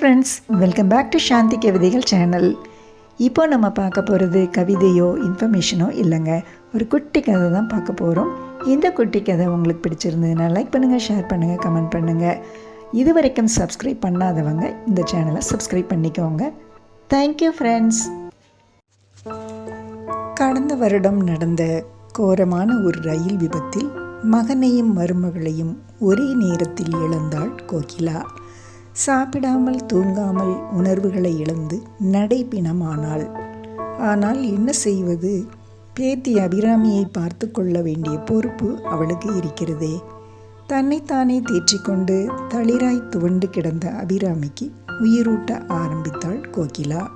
Friends welcome back to Shanthi கவிதைகள் channel இப்போ நம்ம பார்க்க போகிறது கவிதையோ இன்ஃபர்மேஷனோ இல்லைங்க. ஒரு குட்டி கதை தான் பார்க்க போகிறோம் இந்த குட்டி கதை உங்களுக்கு பிடிச்சிருந்ததுன்னா லைக் பண்ணுங்கள் ஷேர் பண்ணுங்கள் கமெண்ட் பண்ணுங்கள் இது வரைக்கும் சப்ஸ்கிரைப் பண்ணாதவங்க இந்த சேனலை சப்ஸ்கிரைப் பண்ணிக்கோங்க. தேங்க்யூ ஃப்ரெண்ட்ஸ் கடந்த வருடம் நடந்த கோரமான ஒரு ரயில் விபத்தில் மகனையும் மருமகளையும் ஒரே நேரத்தில் இழந்தாள் கோகிலா. சாப்பிடாமல் தூங்காமல் உணர்வுகளை இழந்து நடைப்பிணமானாள். ஆனால் என்ன செய்வது? பேத்தி அபிராமியை பார்த்து கொள்ள வேண்டிய பொறுப்பு அவளுக்கு இருக்கிறதே. தன்னைத்தானே தேற்றிக்கொண்டு தளிராய் துவண்டு கிடந்த அபிராமிக்கு உயிரூட்ட ஆரம்பித்தாள் கோகிலா.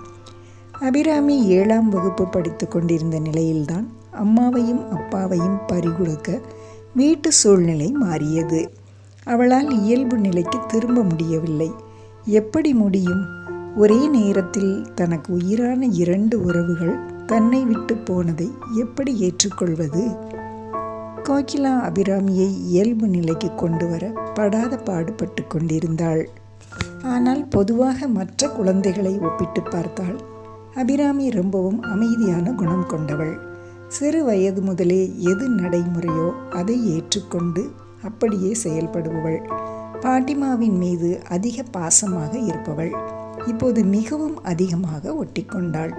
அபிராமி ஏழாம் வகுப்பு படித்து கொண்டிருந்த நிலையில்தான் அம்மாவையும் அப்பாவையும் பறிகொடுக்க வீட்டு சூழ்நிலை மாறியது. அவளால் இயல்பு நிலைக்கு திரும்ப முடியவில்லை. எப்படி முடியும்? ஒரே நேரத்தில் தனக்கு உயிரான இரண்டு உறவுகள் தன்னை விட்டு போனதை எப்படி ஏற்றுக்கொள்வது? கோகிலா அபிராமியை இயல்பு நிலைக்கு கொண்டு வர படாத பாடுபட்டு கொண்டிருந்தாள். ஆனால் பொதுவாக மற்ற குழந்தைகளை ஒப்பிட்டு பார்த்தால் அபிராமி ரொம்பவும் அமைதியான குணம் கொண்டவள். சிறு வயது முதலே எது நடைமுறையோ அதை ஏற்றுக்கொண்டு அப்படியே செயல்படுபவள். பாட்டிமாவின் மீது அதிக பாசமாக இருப்பவள். இப்போது மிகவும் அதிகமாக ஒட்டிக்கொண்டாள்.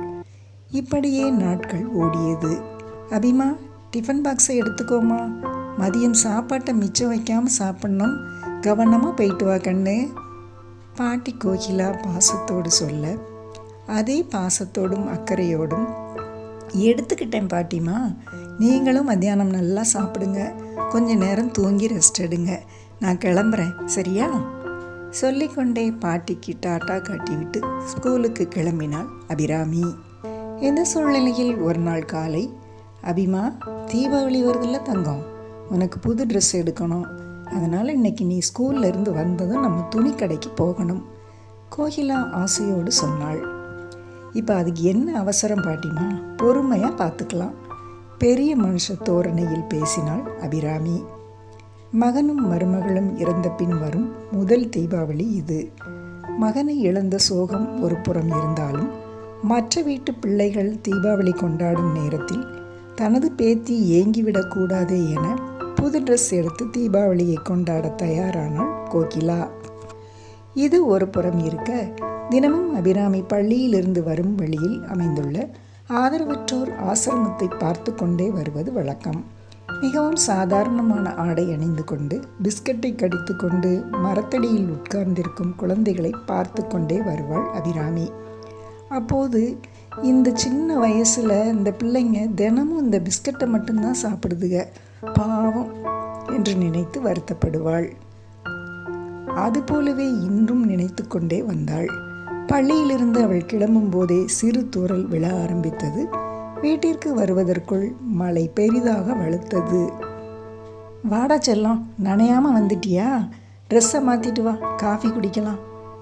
இப்படியே நாட்கள் ஓடியது. அபிமா டிஃபன் பாக்ஸை எடுத்துக்கோமா? மதியம் சாப்பாட்டை மிச்சம் வைக்காமல் சாப்பிட்ணும். கவனமாக போயிட்டு வா கண்ணு. பாட்டி கோகிலா பாசத்தோடு சொல்ல அதே பாசத்தோடும் அக்கறையோடும் எடுத்துக்கிட்டேன் பாட்டிமா. நீங்களும் மத்தியானம் நல்லா சாப்பிடுங்க. கொஞ்ச நேரம் தூங்கி ரெஸ்ட் எடுங்க. நான் கிளம்புறேன். சரியா? சொல்லிக்கொண்டே பாட்டிக்கு டாட்டா காட்டிவிட்டு ஸ்கூலுக்கு கிளம்பினாள் அபிராமி. இந்த சூழ்நிலையில் ஒரு நாள் காலை அபிமா தீபாவளி வருதில்ல தங்கம். உனக்கு புது ட்ரெஸ் எடுக்கணும். அதனால் இன்னைக்கு நீ ஸ்கூல்லேருந்து வந்ததும் நம்ம துணி கடைக்கு போகணும். கோகிலா ஆசையோடு சொன்னாள். இப்போ அதுக்கு என்ன அவசரம் பாட்டிமா? பொறுமையாக பார்த்துக்கலாம். பெரிய மனுஷ தோரணையில் பேசினாள் அபிராமி. மகனும் மருமகளும் இறந்த பின் வரும் முதல் தீபாவளி இது. மகனை இழந்த சோகம் ஒரு புறம் இருந்தாலும் மற்ற வீட்டு பிள்ளைகள் தீபாவளி கொண்டாடும் நேரத்தில் தனது பேத்தி ஏங்கிவிடக்கூடாதே என புது ட்ரெஸ் எடுத்து தீபாவளியை கொண்டாட தயாரானாள் கோகிலா. இது ஒரு புறம் இருக்க தினமும் அபிராமி பள்ளியிலிருந்து வரும் வழியில் அமைந்துள்ள ஆதரவற்றோர் ஆசிரமத்தை பார்த்து கொண்டே வருவது வழக்கம். மிகவும் சாதாரணமான ஆடை அணிந்து கொண்டு பிஸ்கட்டை கடித்து கொண்டு மரத்தடியில் உட்கார்ந்திருக்கும் குழந்தைகளை பார்த்து கொண்டே வருவாள் அபிராமி. அப்போது இந்த சின்ன வயசில் இந்த பிள்ளைங்க தினமும் இந்த பிஸ்கட்டை மட்டும்தான் சாப்பிடுதுக பாவம் என்று நினைத்து வருத்தப்படுவாள். அதுபோலவே இன்றும் நினைத்து கொண்டே வந்தாள். பள்ளியிலிருந்து அவள் கிளம்பும் போதே சிறு தூரல் விழ ஆரம்பித்தது. வீட்டிற்கு வருவதற்குள் மழை பெரிதாக வலுத்தது. வாடா செல்லம் நனையாமல் வந்துட்டியா? ட்ரெஸ்ஸை மாற்றிட்டு வா காஃபி குடிக்கலாம்.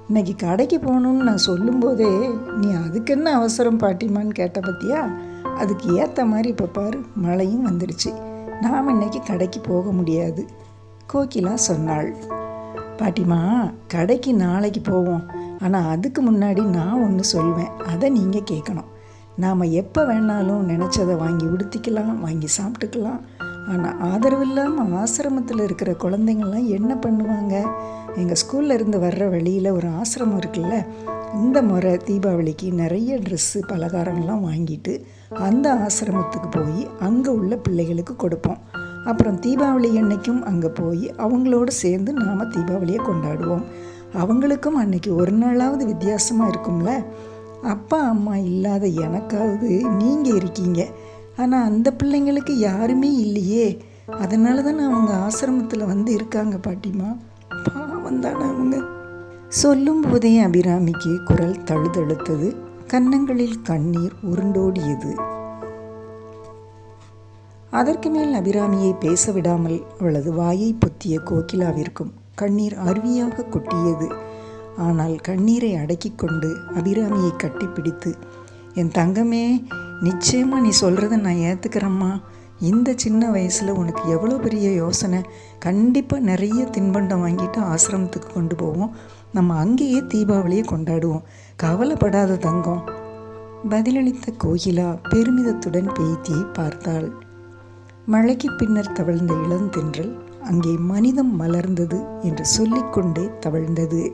இன்னைக்கு கடைக்கு போகணும்னு நான் சொல்லும்போதே நீ அதுக்கு என்ன அவசரம் பாட்டிமான்னு கேட்ட பத்தியா? அதுக்கு ஏற்ற மாதிரி இப்போ பாரு மழையும் வந்துடுச்சு நாம் இன்னைக்கு கடைக்கு போக முடியாது கோகிலா சொன்னாள். பாட்டிமா கடைக்கு நாளைக்கு போவோம். ஆனால் அதுக்கு முன்னாடி நான் ஒன்று சொல்வேன். அதை நீங்கள் கேட்கணும் நாம் எப்போ வேணாலும் நினச்சதை வாங்கி உடுத்திக்கலாம் வாங்கி சாப்பிட்டுக்கலாம். ஆனால் ஆதரவு இல்லாமல் ஆசிரமத்தில் இருக்கிற குழந்தைங்கள்லாம் என்ன பண்ணுவாங்க? எங்கள் ஸ்கூலில் இருந்து வர்ற வழியில் ஒரு ஆசிரமம் இருக்குல்ல இந்த முறை தீபாவளிக்கு நிறைய ட்ரெஸ்ஸு பலகாரங்கள்லாம் வாங்கிட்டு அந்த ஆசிரமத்துக்கு போய் அங்கே உள்ள பிள்ளைகளுக்கு கொடுப்போம். அப்புறம் தீபாவளி அன்னைக்கும் அங்கே போய் அவங்களோட சேர்ந்து நாம் தீபாவளியை கொண்டாடுவோம். அவங்களுக்கும் அன்னைக்கு ஒரு நாளாவது வித்தியாசமாக இருக்கும்ல? அப்பா அம்மா இல்லாத எனக்காவது நீங்கள் இருக்கீங்க. ஆனால் அந்த பிள்ளைங்களுக்கு யாருமே இல்லையே. அதனால தானே அவங்க ஆசிரமத்தில் வந்து இருக்காங்க பாட்டிமா? பாவம் தானே அவங்க. சொல்லும் போதே அபிராமிக்கு குரல் தழுதழுத்தது. கன்னங்களில் கண்ணீர் உருண்டோடியது. அதற்கு மேல் அபிராமியை பேச விடாமல் அவளது வாயை பொத்திய கோகிலாவிற்கும் கண்ணீர் அருவியாக கொட்டியது. ஆனால் கண்ணீரை அடக்கி கொண்டு அபிராமியை கட்டிப்பிடித்து என் தங்கமே நிச்சயமாக நீ சொல்கிறத நான் ஏற்றுக்கிறேம்மா இந்த சின்ன வயசில் உனக்கு எவ்வளோ பெரிய யோசனை. கண்டிப்பாக நிறைய தின்பண்டம் வாங்கிட்டு ஆசிரமத்துக்கு கொண்டு போவோம். நம்ம அங்கேயே தீபாவளியை கொண்டாடுவோம். கவலைப்படாத தங்கம். பதிலளித்த கோகிலா பெருமிதத்துடன் பேத்தியை பார்த்தாள். மழைக்கு பின்னர் தவழ்ந்த இளந்தென்றல் அங்கே மனிதம் மலர்ந்தது என்று சொல்லிக்கொண்டே தவழ்ந்தது.